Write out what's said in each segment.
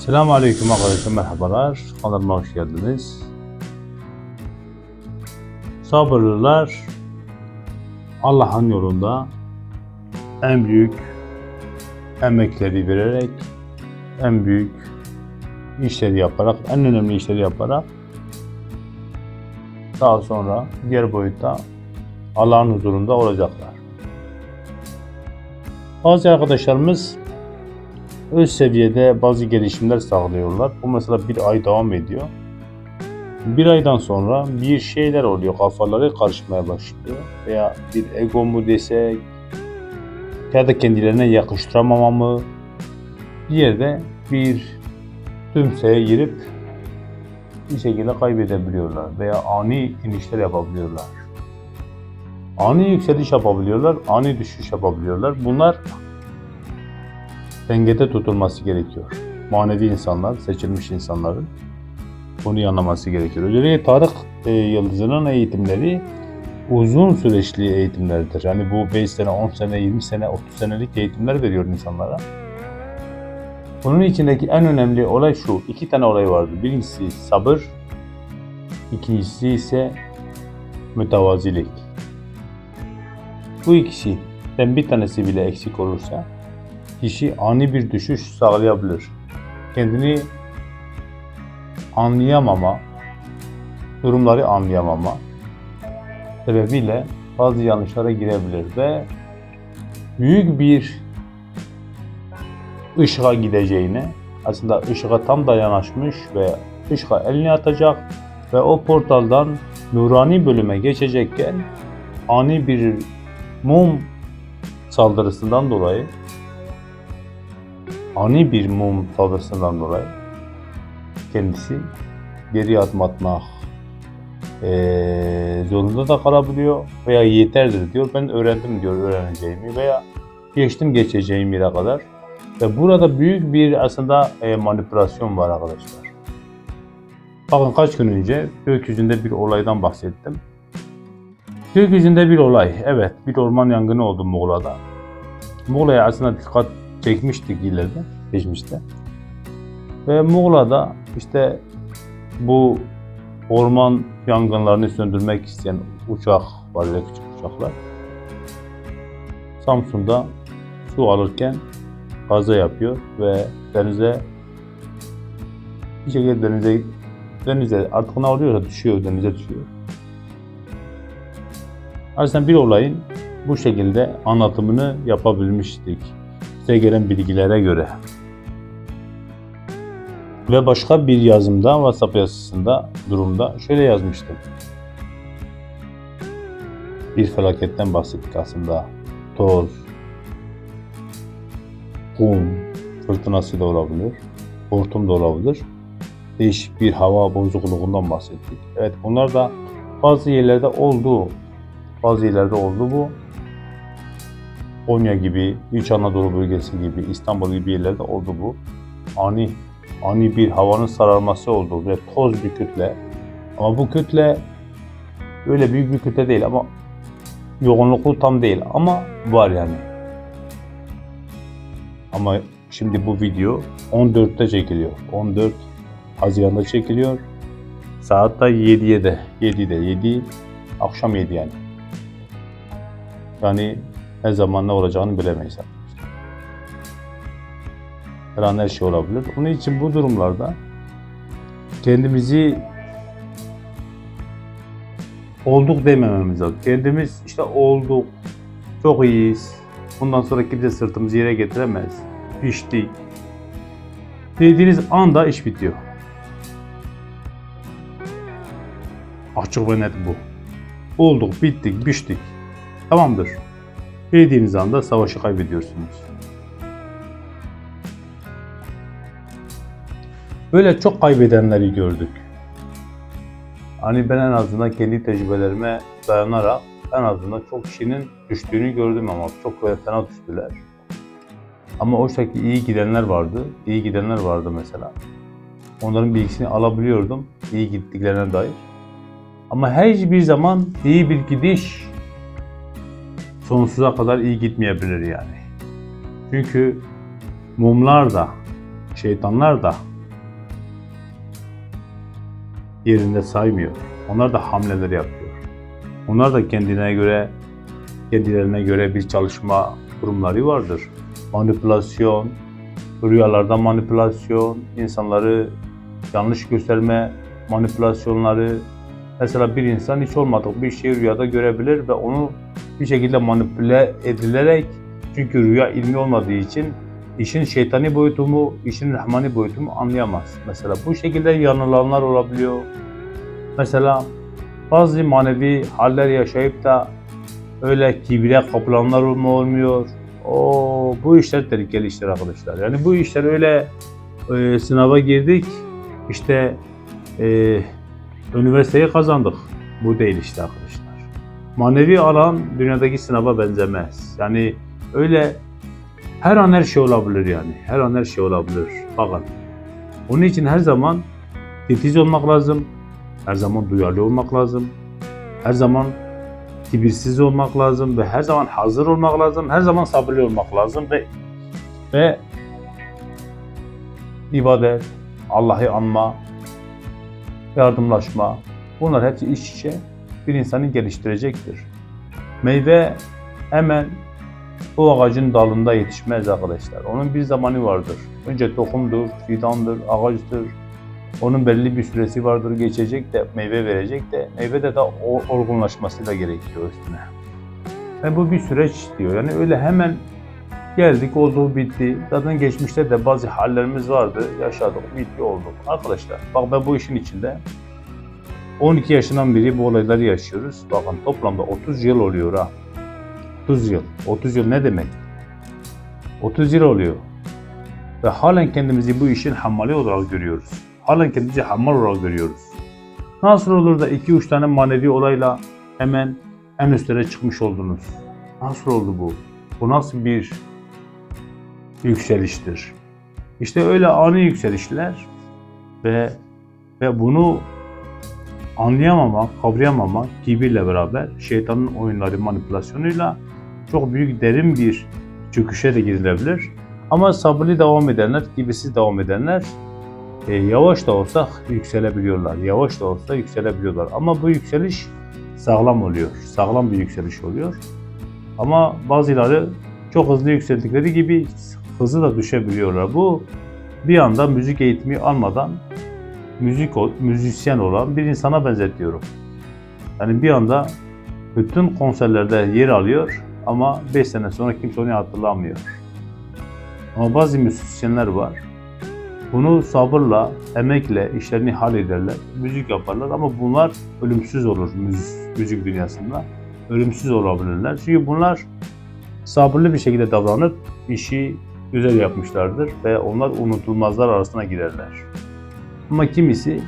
Selamun Aleyküm arkadaşlar merhabalar. Kanalıma hoş geldiniz. Sabırlılar Allah'ın yolunda en büyük emekleri vererek en büyük işleri yaparak, en önemli işleri yaparak daha sonra diğer boyutta Allah'ın huzurunda olacaklar. Bazı arkadaşlarımız öz seviyede bazı gelişimler sağlıyorlar. Bu mesela bir ay devam ediyor. Bir aydan sonra bir şeyler oluyor. Kafaları karışmaya başlıyor. Veya bir ego mu desek ya da kendilerine yakıştıramama mı bir yerde bir tümseye girip bir şekilde kaybedebiliyorlar veya ani inişler yapabiliyorlar. Ani yükseliş yapabiliyorlar, ani düşüş yapabiliyorlar. Bunlar dengede tutulması gerekiyor. Manevi insanlar, seçilmiş insanların bunu anlaması gerekiyor. Özellikle Tarık e, Yıldızı'nın eğitimleri uzun süreçli eğitimlerdir. Yani bu 5 sene, 10 sene, 20 sene, 30 senelik eğitimler veriyor insanlara. Bunun içindeki en önemli olay şu. iki tane olay vardı. Birincisi sabır, ikincisi ise mütevazilik. Bu ikisi bir tanesi bile eksik olursa kişi ani bir düşüş sağlayabilir. Kendini anlayamama, durumları anlayamama sebebiyle bazı yanlışlara girebilir ve büyük bir ışığa gideceğine aslında ışığa tam da yanaşmış ve ışığa elini atacak ve o portaldan nurani bölüme geçecekken ani bir mum saldırısından dolayı ani bir mum saldırısından dolayı kendisi geri adım atmak eee, zorunda da kalabiliyor veya yeterdir diyor. Ben öğrendim diyor öğreneceğimi veya geçtim geçeceğim yere kadar. Ve burada büyük bir aslında e, manipülasyon var arkadaşlar. Bakın kaç gün önce gökyüzünde bir olaydan bahsettim. Gökyüzünde bir olay. Evet bir orman yangını oldu Muğla'da. Muğla'ya aslında dikkat çekmiştik ileride, geçmişte. Ve Muğla'da işte bu orman yangınlarını söndürmek isteyen uçak var, öyle küçük uçaklar. Samsun'da su alırken kaza yapıyor ve denize bir şekilde denize denize artık ne oluyorsa düşüyor, denize düşüyor. Aslında bir olayın bu şekilde anlatımını yapabilmiştik. Size gelen bilgilere göre. Ve başka bir yazımda, WhatsApp yazısında, durumda şöyle yazmıştım. Bir felaketten bahsettik aslında. Toz, kum, fırtınası da olabilir, hortum da olabilir. Değişik bir hava bozukluğundan bahsettik. Evet bunlar da bazı yerlerde oldu. Bazı yerlerde oldu bu. Konya gibi, İç Anadolu bölgesi gibi, İstanbul gibi yerlerde oldu bu. Ani, ani bir havanın sararması oldu ve toz bir kütle. Ama bu kütle öyle büyük bir kütle değil ama yoğunluklu tam değil ama var yani. Ama şimdi bu video 14'te çekiliyor. 14 Haziran'da çekiliyor. Saat da 7'de. 7'de. 7 akşam 7 yani. Yani ne zaman ne olacağını bilemeyiz. Her an her şey olabilir. Onun için bu durumlarda kendimizi olduk demememiz lazım. Kendimiz işte olduk, çok iyiyiz. Bundan sonra kimse sırtımızı yere getiremez. Piştik. Dediğiniz anda iş bitiyor. Açık ve net bu. Olduk, bittik, piştik. Tamamdır. Dediğiniz anda savaşı kaybediyorsunuz. Böyle çok kaybedenleri gördük. Hani ben en azından kendi tecrübelerime dayanarak en azından çok kişinin düştüğünü gördüm ama çok böyle fena düştüler. Ama oysa ki iyi gidenler vardı. iyi gidenler vardı mesela. Onların bilgisini alabiliyordum. iyi gittiklerine dair. Ama hiçbir zaman iyi bir gidiş sonsuza kadar iyi gitmeyebilir yani. Çünkü mumlar da, şeytanlar da yerinde saymıyor. Onlar da hamleler yapıyor. Onlar da kendine göre, kendilerine göre bir çalışma kurumları vardır. Manipülasyon, rüyalarda manipülasyon, insanları yanlış gösterme manipülasyonları. Mesela bir insan hiç olmadık bir şeyi rüyada görebilir ve onu bir şekilde manipüle edilerek çünkü rüya ilmi olmadığı için işin şeytani boyutu mu, işin rahmani boyutu mu anlayamaz. Mesela bu şekilde yanılanlar olabiliyor. Mesela bazı manevi haller yaşayıp da öyle kibre kapılanlar olma olmuyor. O bu işler tehlikeli işler arkadaşlar. Yani bu işler öyle e, sınava girdik. işte e, üniversiteyi kazandık. Bu değil işte arkadaşlar. Manevi alan dünyadaki sınava benzemez. Yani öyle her an her şey olabilir yani. Her an her şey olabilir. Bakın. Onun için her zaman titiz olmak lazım. Her zaman duyarlı olmak lazım. Her zaman kibirsiz olmak lazım ve her zaman hazır olmak lazım. Her zaman sabırlı olmak lazım ve ve ibadet, Allah'ı anma, yardımlaşma. Bunlar hepsi iç içe bir insanı geliştirecektir. Meyve hemen o ağacın dalında yetişmez arkadaşlar. Onun bir zamanı vardır. Önce tohumdur, fidandır, ağaçtır. Onun belli bir süresi vardır. Geçecek de meyve verecek de meyve de da o olgunlaşması da gerekiyor üstüne. Ve bu bir süreç diyor. Yani öyle hemen geldik, oldu, bitti. Zaten geçmişte de bazı hallerimiz vardı. Yaşadık, bitti, olduk. Arkadaşlar bak ben bu işin içinde 12 yaşından beri bu olayları yaşıyoruz. Bakın toplamda 30 yıl oluyor ha. 30 yıl. 30 yıl ne demek? 30 yıl oluyor. Ve halen kendimizi bu işin hammali olarak görüyoruz. Halen kendimizi hammal olarak görüyoruz. Nasıl olur da 2-3 tane manevi olayla hemen en üstlere çıkmış oldunuz? Nasıl oldu bu? Bu nasıl bir yükseliştir? İşte öyle ani yükselişler ve ve bunu anlayamamak, kavrayamamak kibirle beraber şeytanın oyunları manipülasyonuyla çok büyük derin bir çöküşe de girilebilir. Ama sabırlı devam edenler, kibirsiz devam edenler e, yavaş da olsa yükselebiliyorlar. Yavaş da olsa yükselebiliyorlar. Ama bu yükseliş sağlam oluyor. Sağlam bir yükseliş oluyor. Ama bazıları çok hızlı yükseldikleri gibi hızlı da düşebiliyorlar. Bu bir anda müzik eğitimi almadan müzik müzisyen olan bir insana benzetiyorum. Yani bir anda bütün konserlerde yer alıyor ama 5 sene sonra kimse onu hatırlamıyor. Ama bazı müzisyenler var. Bunu sabırla, emekle işlerini hallederler, müzik yaparlar ama bunlar ölümsüz olur müzik, müzik dünyasında. Ölümsüz olabilirler. Çünkü bunlar sabırlı bir şekilde davranıp işi güzel yapmışlardır ve onlar unutulmazlar arasına girerler. Ama kimisi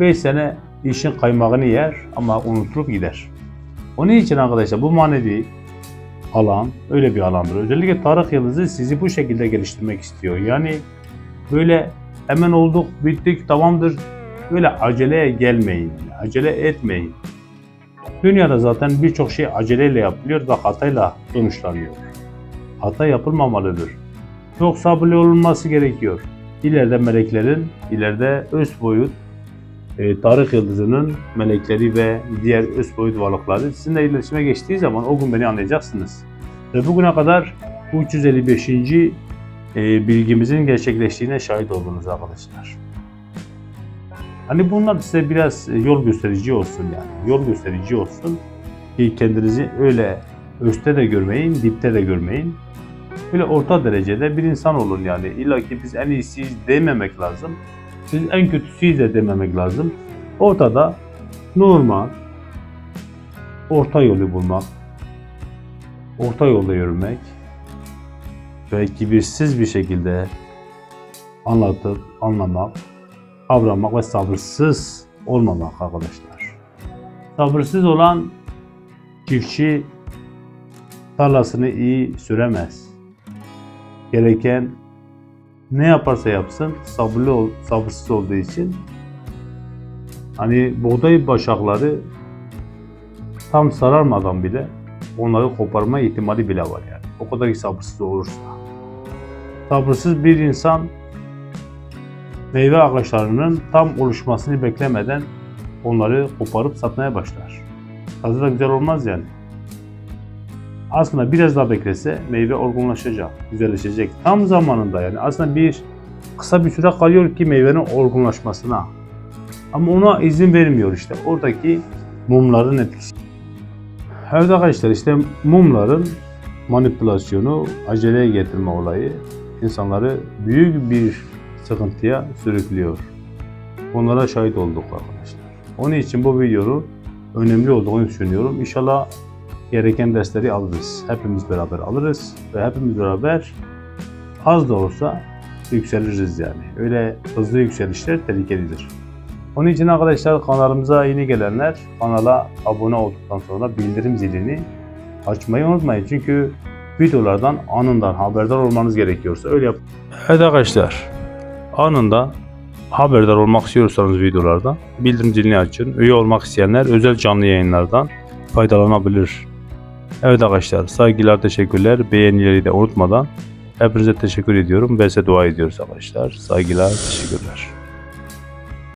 5 sene işin kaymağını yer ama unutulup gider. Onun için arkadaşlar bu manevi alan öyle bir alandır. Özellikle Tarık Yıldızı sizi bu şekilde geliştirmek istiyor. Yani böyle hemen olduk, bittik, tamamdır. Böyle aceleye gelmeyin, acele etmeyin. Dünyada zaten birçok şey aceleyle yapılıyor ve hatayla sonuçlanıyor. Hata yapılmamalıdır. Çok sabırlı olunması gerekiyor. İleride meleklerin, ileride öz boyut, e, Tarık Yıldızı'nın melekleri ve diğer öz boyut varlıkları sizinle iletişime geçtiği zaman o gün beni anlayacaksınız. Ve bugüne kadar bu 355. E, bilgimizin gerçekleştiğine şahit oldunuz arkadaşlar. Hani bunlar size biraz yol gösterici olsun yani. Yol gösterici olsun ki kendinizi öyle üstte de görmeyin, dipte de görmeyin. Böyle orta derecede bir insan olun yani. İlla ki biz en iyisiyiz dememek lazım. Siz en kötüsüyüz de dememek lazım. Ortada normal, orta yolu bulmak, orta yolda yürümek ve kibirsiz bir şekilde anlatıp anlamak, kavramak ve sabırsız olmamak arkadaşlar. Sabırsız olan çiftçi tarlasını iyi süremez. Gereken ne yaparsa yapsın sabırlı ol, sabırsız olduğu için hani buğday başakları tam sararmadan bile onları koparma ihtimali bile var yani. O kadar sabırsız olursa. Sabırsız bir insan meyve ağaçlarının tam oluşmasını beklemeden onları koparıp satmaya başlar. Tadı da güzel olmaz yani. Aslında biraz daha beklese meyve olgunlaşacak, güzelleşecek. Tam zamanında yani aslında bir kısa bir süre kalıyor ki meyvenin olgunlaşmasına. Ama ona izin vermiyor işte. Oradaki mumların etkisi. Evet arkadaşlar işte mumların manipülasyonu, aceleye getirme olayı insanları büyük bir sıkıntıya sürüklüyor. Onlara şahit olduk arkadaşlar. Onun için bu videonun önemli olduğunu düşünüyorum. İnşallah gereken dersleri alırız. Hepimiz beraber alırız ve hepimiz beraber az da olsa yükseliriz yani. Öyle hızlı yükselişler tehlikelidir. Onun için arkadaşlar kanalımıza yeni gelenler kanala abone olduktan sonra bildirim zilini açmayı unutmayın. Çünkü videolardan anından haberdar olmanız gerekiyorsa öyle yap. Evet arkadaşlar anında haberdar olmak istiyorsanız videolardan bildirim zilini açın. Üye olmak isteyenler özel canlı yayınlardan faydalanabilir. Evet arkadaşlar saygılar teşekkürler beğenileri de unutmadan hepinize teşekkür ediyorum ve size dua ediyoruz arkadaşlar. Saygılar teşekkürler.